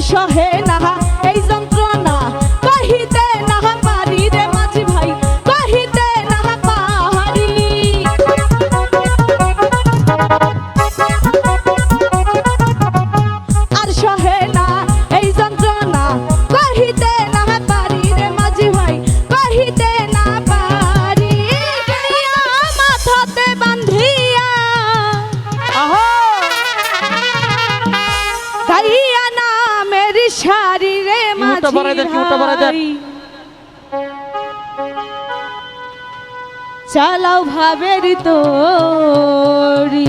সহে না শাড়ি রে মাঝি চালাও ভাবের তোরি।